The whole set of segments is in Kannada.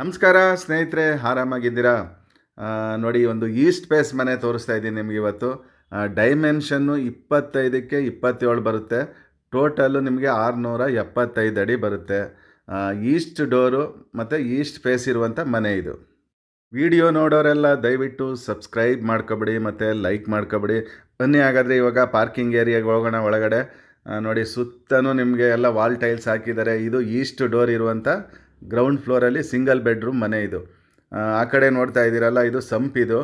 ನಮಸ್ಕಾರ ಸ್ನೇಹಿತರೆ, ಆರಾಮಾಗಿದ್ದೀರಾ? ನೋಡಿ, ಒಂದು ಈಸ್ಟ್ ಫೇಸ್ ಮನೆ ತೋರಿಸ್ತಾ ಇದ್ದೀನಿ ನಿಮಗೆ ಇವತ್ತು. ಡೈಮೆನ್ಷನ್ನು ಇಪ್ಪತ್ತೈದಕ್ಕೆ ಇಪ್ಪತ್ತೇಳು ಬರುತ್ತೆ. ಟೋಟಲ್ಲು ನಿಮಗೆ ಆರುನೂರ ಎಪ್ಪತ್ತೈದು ಅಡಿ ಬರುತ್ತೆ. ಈಸ್ಟ್ ಡೋರು ಮತ್ತು ಈಸ್ಟ್ ಫೇಸ್ ಇರುವಂಥ ಮನೆ ಇದು. ವಿಡಿಯೋ ನೋಡೋರೆಲ್ಲ ದಯವಿಟ್ಟು ಸಬ್ಸ್ಕ್ರೈಬ್ ಮಾಡ್ಕೊಬಿಡಿ ಮತ್ತು ಲೈಕ್ ಮಾಡ್ಕೊಬಿಡಿ. ಬನ್ನಿ ಹಾಗಾದರೆ ಇವಾಗ ಪಾರ್ಕಿಂಗ್ ಏರಿಯಾಗೆ ಹೋಗೋಣ ಒಳಗಡೆ. ನೋಡಿ ಸುತ್ತಲೂ ನಿಮಗೆ ಎಲ್ಲ ವಾಲ್ ಟೈಲ್ಸ್ ಹಾಕಿದ್ದಾರೆ. ಇದು ಈಸ್ಟ್ ಡೋರ್ ಇರುವಂಥ ಗ್ರೌಂಡ್ ಫ್ಲೋರಲ್ಲಿ ಸಿಂಗಲ್ ಬೆಡ್ರೂಮ್ ಮನೆ ಇದು. ಆ, ಕಡೆ ನೋಡ್ತಾ ಇದ್ದೀರಲ್ಲ ಇದು ಸಂಪಿದು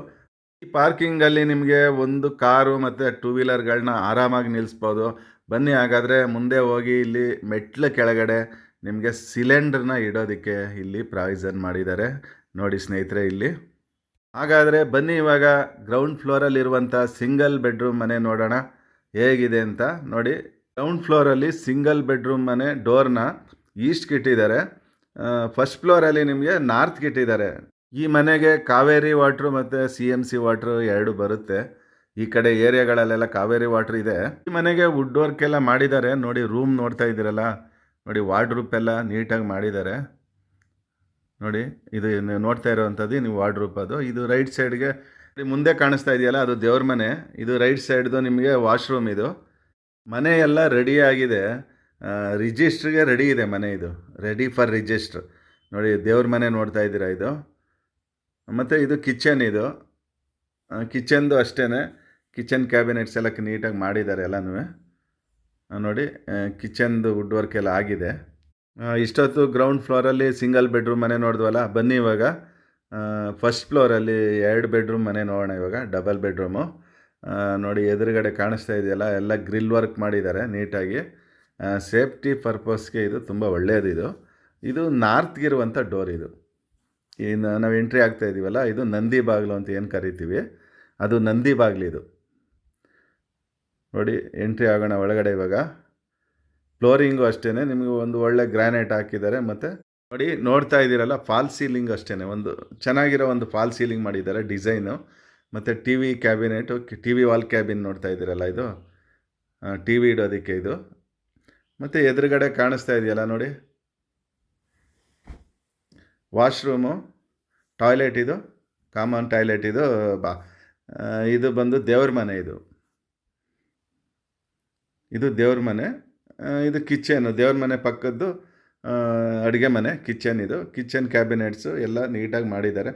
ಈ ಪಾರ್ಕಿಂಗಲ್ಲಿ ನಿಮಗೆ ಒಂದು ಕಾರು ಮತ್ತು ಟೂ ವೀಲರ್ಗಳನ್ನ ಆರಾಮಾಗಿ ನಿಲ್ಲಿಸ್ಬೋದು ಬನ್ನಿ ಹಾಗಾದರೆ ಮುಂದೆ ಹೋಗಿ ಇಲ್ಲಿ ಮೆಟ್ಲ ಕೆಳಗಡೆ ನಿಮಗೆ ಸಿಲಿಂಡ್ರನ್ನ ಇಡೋದಕ್ಕೆ ಇಲ್ಲಿ ಪ್ರಾವಿಸನ್ ಮಾಡಿದ್ದಾರೆ. ನೋಡಿ ಸ್ನೇಹಿತರೆ ಇಲ್ಲಿ. ಹಾಗಾದರೆ ಬನ್ನಿ ಇವಾಗ ಗ್ರೌಂಡ್ ಫ್ಲೋರಲ್ಲಿರುವಂಥ ಸಿಂಗಲ್ ಬೆಡ್ರೂಮ್ ಮನೆ ನೋಡೋಣ. ಹೇಗಿದೆ ಅಂತ ನೋಡಿ. ಗ್ರೌಂಡ್ ಫ್ಲೋರಲ್ಲಿ ಸಿಂಗಲ್ ಬೆಡ್ರೂಮ್ ಮನೆ ಡೋರ್ನ ಈಸ್ಟ್ಗೆ ಇಟ್ಟಿದ್ದಾರೆ. ಫಸ್ಟ್ ಫ್ಲೋರಲ್ಲಿ ನಿಮಗೆ ನಾರ್ತ್ ಇಟ್ಟಿದ್ದಾರೆ ಈ ಮನೆಗೆ ಕಾವೇರಿ ವಾಟ್ರು ಮತ್ತು ಸಿ ಎಂ ಸಿ ವಾಟ್ರು ಎರಡು ಬರುತ್ತೆ. ಈ ಕಡೆ ಏರಿಯಾಗಳಲ್ಲೆಲ್ಲ ಕಾವೇರಿ ವಾಟ್ರ್ ಇದೆ. ಈ ಮನೆಗೆ ವುಡ್ ವರ್ಕ್ ಎಲ್ಲ ಮಾಡಿದ್ದಾರೆ. ನೋಡಿ ರೂಮ್ ನೋಡ್ತಾ ಇದ್ದೀರಲ್ಲ? ನೋಡಿ ವಾರ್ಡ್ರೂಪ್ ಎಲ್ಲ ನೀಟಾಗಿ ಮಾಡಿದ್ದಾರೆ. ನೋಡಿ, ಇದು ನೋಡ್ತಾ ಇರೋವಂಥದ್ದು ನೀವು ವಾರ್ಡ್ರೂಪ್ ಅದು. ಇದು ರೈಟ್ ಸೈಡ್ಗೆ ಮುಂದೆ ಕಾಣಿಸ್ತಾ ಇದೆಯಲ್ಲ? ಅದು ದೇವ್ರ ಮನೆ. ಇದು ರೈಟ್ ಸೈಡ್ದು ನಿಮಗೆ ವಾಶ್ರೂಮ್ ಇದು. ಮನೆ ಎಲ್ಲ ರೆಡಿ ಆಗಿದೆ. ರಿಜಿಸ್ಟ್ರಿಗೆ ರೆಡಿ ಇದೆ ಮನೆ ಇದು. ರೆಡಿ ಫಾರ್ ರಿಜಿಸ್ಟ್ರ್ ನೋಡಿ, ದೇವ್ರ ಮನೆ ನೋಡ್ತಾ ಇದ್ದೀರಾ ಇದು? ಮತ್ತು ಇದು ಕಿಚನ್ ಇದು. ಕಿಚನ್ದು ಅಷ್ಟೇ ಕಿಚನ್ ಕ್ಯಾಬಿನೆಟ್ಸ್ ಎಲ್ಲ ನೀಟಾಗಿ ಮಾಡಿದ್ದಾರೆ ಎಲ್ಲನೂ. ನೋಡಿ ಕಿಚನ್ದು ವುಡ್ ವರ್ಕ್ ಎಲ್ಲ ಆಗಿದೆ. ಇಷ್ಟೊತ್ತು ಗ್ರೌಂಡ್ ಫ್ಲೋರಲ್ಲಿ ಸಿಂಗಲ್ ಬೆಡ್ರೂಮ್ ಮನೆ ನೋಡಿದ್ವಲ್ಲ, ಬನ್ನಿ ಇವಾಗ. ಫಸ್ಟ್ ಫ್ಲೋರಲ್ಲಿ ಎರಡು ಬೆಡ್ರೂಮ್ ಮನೆ ನೋಡೋಣ ಇವಾಗ ಡಬಲ್ ಬೆಡ್ರೂಮು ನೋಡಿ, ಎದುರುಗಡೆ ಕಾಣಿಸ್ತಾ ಇದೆಯಲ್ಲ, ಎಲ್ಲ ಗ್ರಿಲ್ ವರ್ಕ್ ಮಾಡಿದ್ದಾರೆ ನೀಟಾಗಿ ಸೇಫ್ಟಿ ಪರ್ಪಸ್ಗೆ ಇದು ತುಂಬ ಒಳ್ಳೆಯದು ಇದು. ಇದು ನಾರ್ತ್ಗಿರುವಂಥ ಡೋರ್ ಇದು. ಇನ್ನು ನಾವು ಎಂಟ್ರಿ ಆಗ್ತಾ ಇದ್ದೀವಲ್ಲ ಇದು ನಂದಿ ಬಾಗಿಲು ಅಂತ ಏನು ಕರಿತೀವಿ, ಅದು ನಂದಿ ಬಾಗಿಲು ಇದು. ನೋಡಿ, ಎಂಟ್ರಿ ಆಗೋಣ ಒಳಗಡೆ ಇವಾಗ. ಫ್ಲೋರಿಂಗು ಅಷ್ಟೇ ನಿಮಗೆ ಒಂದು ಒಳ್ಳೆ ಗ್ರಾನೈಟ್ ಹಾಕಿದ್ದಾರೆ, ಮತ್ತು ನೋಡಿ, ನೋಡ್ತಾ ಇದ್ದೀರಲ್ಲ, ಫಾಲ್ ಸೀಲಿಂಗ್ ಅಷ್ಟೇ ಒಂದು ಚೆನ್ನಾಗಿರೋ ಒಂದು ಫಾಲ್ ಸೀಲಿಂಗ್ ಮಾಡಿದ್ದಾರೆ, ಡಿಸೈನು. ಮತ್ತು T V cabinet, T V wall cabin ನೋಡ್ತಾ ಇದ್ದೀರಲ್ಲ ಇದು. ಟಿ ವಿ ಇಡೋದಕ್ಕೆ ಇದು. ಮತ್ತು ಎದುರುಗಡೆ ಕಾಣಿಸ್ತಾ ಇದೆಯಲ್ಲ ನೋಡಿ. ವಾಶ್ರೂಮು, ಟಾಯ್ಲೆಟ್ ಇದು, ಕಾಮನ್ ಟಾಯ್ಲೆಟ್ ಇದು, ಬಾ. ಇದು ಬಂದು ದೇವ್ರ ಮನೆ ಇದು. ಇದು ದೇವ್ರ ಮನೆ. ಇದು ಕಿಚನ್, ದೇವ್ರ ಮನೆ ಪಕ್ಕದ್ದು ಅಡುಗೆ ಮನೆ, ಕಿಚನ್ ಇದು. ಕಿಚನ್ ಕ್ಯಾಬಿನೆಟ್ಸು ಎಲ್ಲ ನೀಟಾಗಿ ಮಾಡಿದ್ದಾರೆ.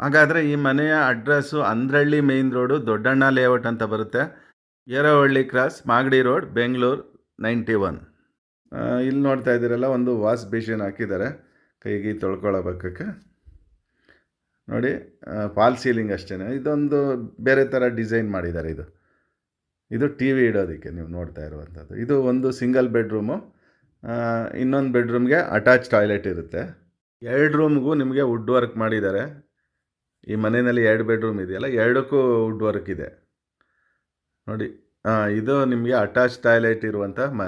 ಹಾಗಾದರೆ ಈ ಮನೆಯ address Andrahalli main road, Doddanna layout ಅಂತ ಬರುತ್ತೆ. Erahalli cross, Magadi road, Bengaluru, ninety one. ಇಲ್ಲಿ ನೋಡ್ತಾ ಇದ್ದೀರಲ್ಲ, ಒಂದು ವಾಸ್ ಬೇಷನ್ ಹಾಕಿದ್ದಾರೆ. ಕೈಗೆ ತೊಳ್ಕೊಳ್ಳೋಬೇಕಕ್ಕೆ ನೋಡಿ ಫಾಲ್ ಸೀಲಿಂಗ್ ಅಷ್ಟೇ ಇದೊಂದು ಬೇರೆ ಥರ ಡಿಸೈನ್ ಮಾಡಿದ್ದಾರೆ ಇದು. ಇದು ಟಿ ವಿ ಇಡೋದಕ್ಕೆ ನೀವು ನೋಡ್ತಾ ಇರುವಂಥದ್ದು. ಇದು ಒಂದು ಸಿಂಗಲ್ ಬೆಡ್ರೂಮು. ಇನ್ನೊಂದು ಬೆಡ್ರೂಮ್ಗೆ ಅಟ್ಯಾಚ್ ಟಾಯ್ಲೆಟ್ ಇರುತ್ತೆ. ಎರಡು ರೂಮ್ಗೂ ನಿಮಗೆ ವುಡ್ ವರ್ಕ್ ಮಾಡಿದ್ದಾರೆ. ಈ ಮನೆಯಲ್ಲಿ ಎರಡು ಬೆಡ್ರೂಮ್ ಇದೆಯಲ್ಲ, ಎರಡಕ್ಕೂ ವುಡ್ ವರ್ಕ್ ಇದೆ. ನೋಡಿ ಇದು ನಿಮಗೆ ಅಟ್ಯಾಚ್ ಟಾಯ್ಲೆಟ್ ಇರುವಂಥ ಮ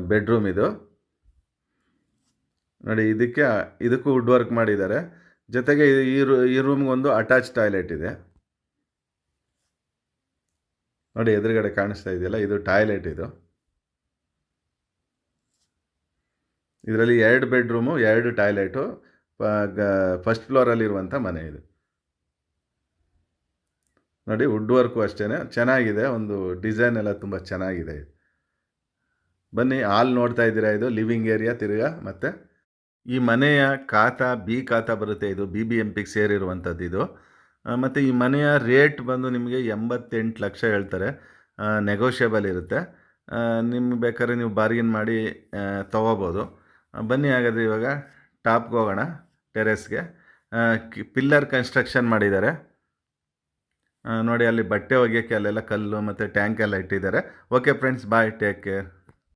ಬೆಡ್ರೂಮ್ ಇದು. ನೋಡಿ, ಇದಕ್ಕೆ, ಇದಕ್ಕೂ ವುಡ್ ವರ್ಕ್ ಮಾಡಿದ್ದಾರೆ. ಜೊತೆಗೆ ಈ- ರೂ ಈ ರೂಮ್ಗೊಂದು ಅಟ್ಯಾಚ್ ಟಾಯ್ಲೆಟ್ ಇದೆ. ನೋಡಿ, ಎದುರುಗಡೆ ಕಾಣಿಸ್ತಾ ಇದೆಯಲ್ಲ, ಇದು ಟಾಯ್ಲೆಟ್ ಇದು. ಇದರಲ್ಲಿ ಎರಡು ಬೆಡ್ರೂಮು ಎರಡು ಟಾಯ್ಲೆಟು ಫಸ್ಟ್ ಫ್ಲೋರಲ್ಲಿರುವಂಥ ಮನೆ ಇದು. ನೋಡಿ ವುಡ್ ವರ್ಕು ಅಷ್ಟೇ ಚೆನ್ನಾಗಿದೆ, ಒಂದು ಡಿಸೈನ್ ಎಲ್ಲ ತುಂಬ ಚೆನ್ನಾಗಿದೆ. ಬನ್ನಿ, ಹಾಲ್ ನೋಡ್ತಾ ಇದ್ದೀರಾ ಇದು? ಲಿವಿಂಗ್ ಏರಿಯಾ ತಿರ್ಗಾ ಮತ್ತು ಈ ಮನೆಯ ಖಾತಾ ಬಿ ಖಾತಾ ಬರುತ್ತೆ ಇದು ಬಿ ಬಿ ಎಂ ಪಿಗೆ ಸೇರಿರುವಂಥದ್ದು ಇದು. ಮತ್ತು ಈ ಮನೆಯ ರೇಟ್ ಬಂದು ನಿಮಗೆ ಎಂಬತ್ತೆಂಟು ಲಕ್ಷ ಹೇಳ್ತಾರೆ. ನೆಗೋಷಿಯಬಲ್ ಇರುತ್ತೆ. ನಿಮ್ಗೆ ಬೇಕಾದ್ರೆ ನೀವು ಬಾರ್ಗಿನ್ ಮಾಡಿ ತೊಗೋಬೋದು. ಬನ್ನಿ ಹಾಗಾದರೆ ಇವಾಗ ಟಾಪ್ಗೆ ಹೋಗೋಣ ಟೆರೆಸ್ಗೆ ಪಿಲ್ಲರ್ ಕನ್ಸ್ಟ್ರಕ್ಷನ್ ಮಾಡಿದ್ದಾರೆ. ನೋಡಿ ಅಲ್ಲಿ ಬಟ್ಟೆ ಒಗೆಯೋಕ್ಕೆ ಅಲ್ಲೆಲ್ಲ ಕಲ್ಲು ಮತ್ತು ಟ್ಯಾಂಕ್ ಎಲ್ಲ ಇಟ್ಟಿದ್ದಾರೆ. Okay friends bye take care